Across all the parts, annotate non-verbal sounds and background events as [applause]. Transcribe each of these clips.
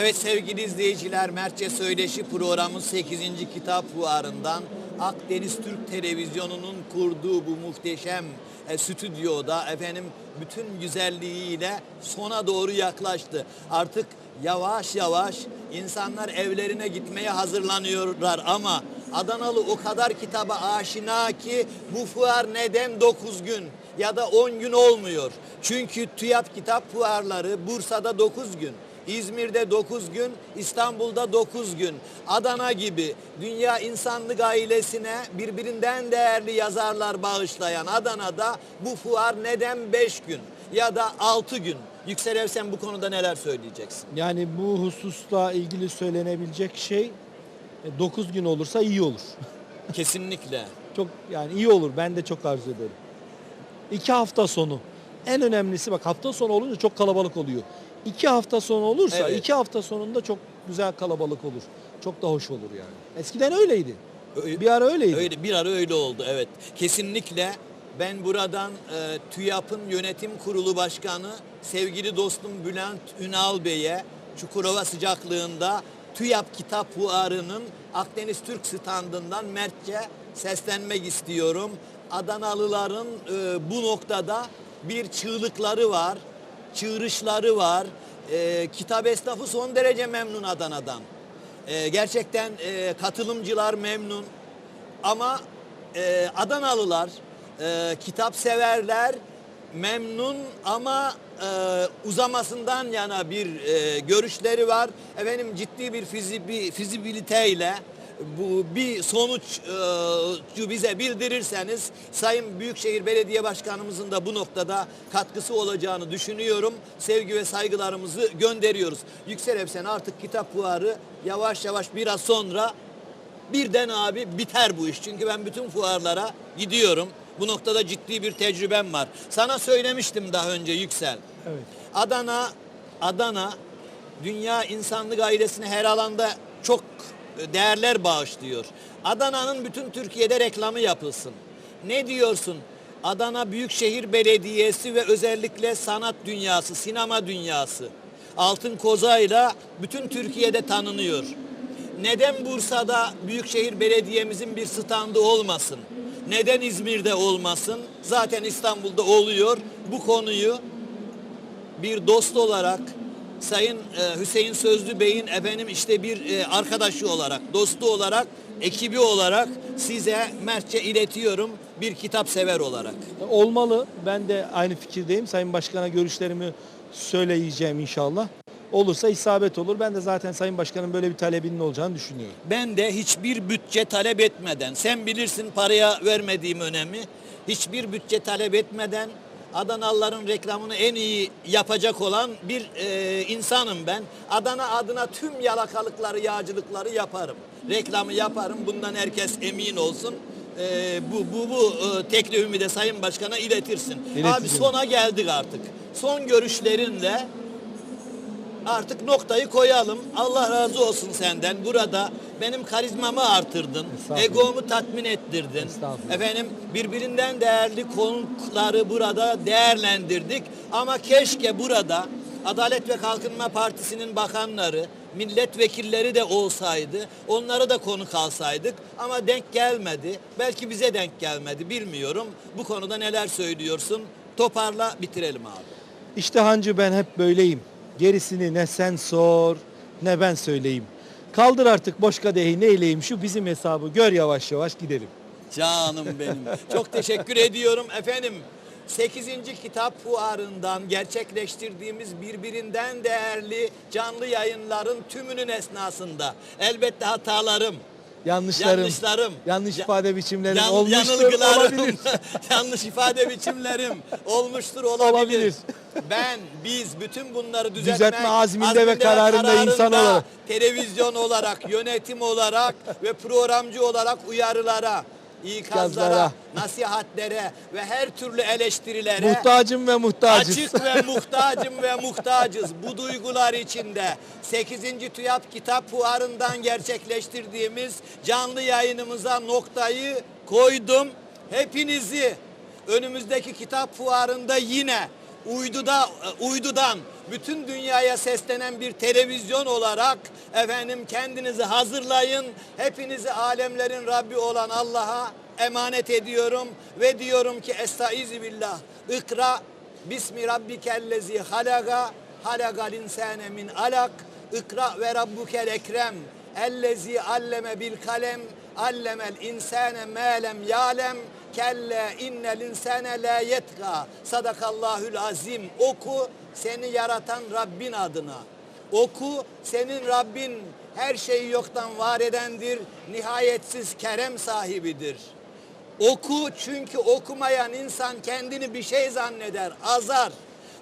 Evet sevgili izleyiciler Mertçe Söyleşi programı 8. kitap fuarından Akdeniz Türk Televizyonu'nun kurduğu bu muhteşem e, stüdyoda efendim bütün güzelliğiyle sona doğru yaklaştı. Artık yavaş yavaş insanlar evlerine gitmeye hazırlanıyorlar ama Adanalı o kadar kitaba aşina ki bu fuar neden 9 gün ya da 10 gün olmuyor. Çünkü TÜYAP kitap fuarları Bursa'da 9 gün. İzmir'de 9 gün, İstanbul'da 9 gün. Adana gibi dünya insanlık ailesine birbirinden değerli yazarlar bağışlayan Adana'da bu fuar neden 5 gün ya da 6 gün? Yüksel Ev sen bu konuda neler söyleyeceksin? Yani bu hususla ilgili söylenebilecek şey 9 gün olursa iyi olur. [laughs] Kesinlikle. Çok yani iyi olur. Ben de çok arzu ederim. İki hafta sonu. En önemlisi bak hafta sonu olunca çok kalabalık oluyor. İki hafta sonu olursa Evet. iki hafta sonunda çok güzel kalabalık olur. Çok da hoş olur yani. Eskiden öyleydi. Öyle- Bir ara öyleydi. Öyle bir ara öyle oldu evet. Kesinlikle ben buradan e, TÜYAP'ın yönetim kurulu başkanı sevgili dostum Bülent Ünal Bey'e Çukurova sıcaklığında TÜYAP kitap fuarının Akdeniz Türk standından mertçe seslenmek istiyorum. Adanalıların e, bu noktada bir çığlıkları var, çığırışları var. E, kitap esnafı son derece memnun Adana'dan. E, gerçekten e, katılımcılar memnun. Ama e, Adanalılar, e, kitap severler memnun ama e, uzamasından yana bir e, görüşleri var. Efendim ciddi bir fizibi, fizibiliteyle bu bir sonuç e, bize bildirirseniz Sayın Büyükşehir Belediye Başkanımızın da bu noktada katkısı olacağını düşünüyorum. Sevgi ve saygılarımızı gönderiyoruz. Yüksel Efsen artık kitap fuarı yavaş yavaş biraz sonra Birden abi biter bu iş. Çünkü ben bütün fuarlara gidiyorum. Bu noktada ciddi bir tecrübem var. Sana söylemiştim daha önce Yüksel. Evet. Adana, Adana dünya insanlık ailesine her alanda çok değerler bağışlıyor. Adana'nın bütün Türkiye'de reklamı yapılsın. Ne diyorsun? Adana Büyükşehir Belediyesi ve özellikle sanat dünyası, sinema dünyası Altın Koza'yla bütün Türkiye'de tanınıyor. Neden Bursa'da Büyükşehir Belediye'mizin bir standı olmasın? Neden İzmir'de olmasın? Zaten İstanbul'da oluyor. Bu konuyu bir dost olarak Sayın e, Hüseyin Sözlü Bey'in efendim işte bir e, arkadaşı olarak, dostu olarak, ekibi olarak size mertçe iletiyorum bir kitap sever olarak. Olmalı. Ben de aynı fikirdeyim. Sayın Başkan'a görüşlerimi söyleyeceğim inşallah. Olursa isabet olur. Ben de zaten Sayın Başkan'ın böyle bir talebinin olacağını düşünüyorum. Ben de hiçbir bütçe talep etmeden, sen bilirsin paraya vermediğim önemi, hiçbir bütçe talep etmeden Adanalıların reklamını en iyi yapacak olan bir e, insanım ben. Adana adına tüm yalakalıkları, yağcılıkları yaparım. Reklamı yaparım. Bundan herkes emin olsun. E, bu bu bu e, teklifimi de Sayın Başkan'a iletirsin. Abi İleteceğim. sona geldik artık. Son görüşlerinle artık noktayı koyalım. Allah razı olsun senden. Burada benim karizmamı artırdın. Egomu tatmin ettirdin. Efendim birbirinden değerli konukları burada değerlendirdik. Ama keşke burada Adalet ve Kalkınma Partisi'nin bakanları, milletvekilleri de olsaydı, onları da konuk alsaydık ama denk gelmedi. Belki bize denk gelmedi bilmiyorum. Bu konuda neler söylüyorsun? Toparla bitirelim abi. İşte hancı ben hep böyleyim. Gerisini ne sen sor ne ben söyleyeyim. Kaldır artık boş kadehi neyleyim şu bizim hesabı gör yavaş yavaş gidelim. Canım benim. Çok teşekkür ediyorum efendim. 8. kitap fuarından gerçekleştirdiğimiz birbirinden değerli canlı yayınların tümünün esnasında elbette hatalarım, Yanlışlarım, yanlışlarım, yanlış ya- ifade biçimlerim yan- olmuştur, yanılgılarım, olabilir. [laughs] yanlış ifade biçimlerim olmuştur olabilir. Olabilir. Ben, biz bütün bunları düzeltmek, Düzeltme azminde ve kararında insan olarak. televizyon olarak, yönetim olarak ve programcı olarak uyarılara, ikazlara, nasihatlere ve her türlü eleştirilere Muhtacım ve muhtacız. açık ve muhtacım ve muhtacız. Bu duygular içinde 8. TÜYAP Kitap Fuarı'ndan gerçekleştirdiğimiz canlı yayınımıza noktayı koydum. Hepinizi önümüzdeki kitap fuarında yine uyduda uydudan bütün dünyaya seslenen bir televizyon olarak efendim kendinizi hazırlayın. Hepinizi alemlerin Rabbi olan Allah'a emanet ediyorum ve diyorum ki estaizu billah. İkra bismi rabbikellezi halaga halagal insane min alak. İkra ve rabbukel ekrem. Ellezi alleme bil kalem allemel insane ma lem yalem kelle innel insane la yetka. Sadakallahül azim. Oku seni yaratan Rabbin adına. Oku senin Rabbin her şeyi yoktan var edendir nihayetsiz kerem sahibidir. Oku çünkü okumayan insan kendini bir şey zanneder, azar.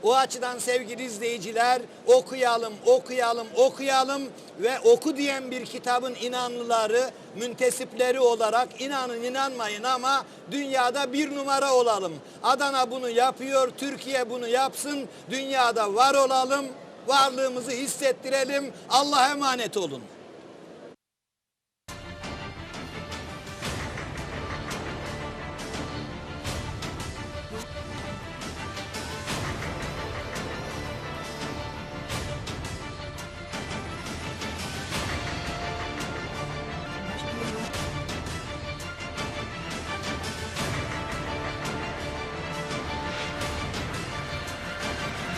O açıdan sevgili izleyiciler okuyalım, okuyalım, okuyalım ve oku diyen bir kitabın inanlıları, müntesipleri olarak inanın inanmayın ama dünyada bir numara olalım. Adana bunu yapıyor, Türkiye bunu yapsın, dünyada var olalım, varlığımızı hissettirelim. Allah'a emanet olun.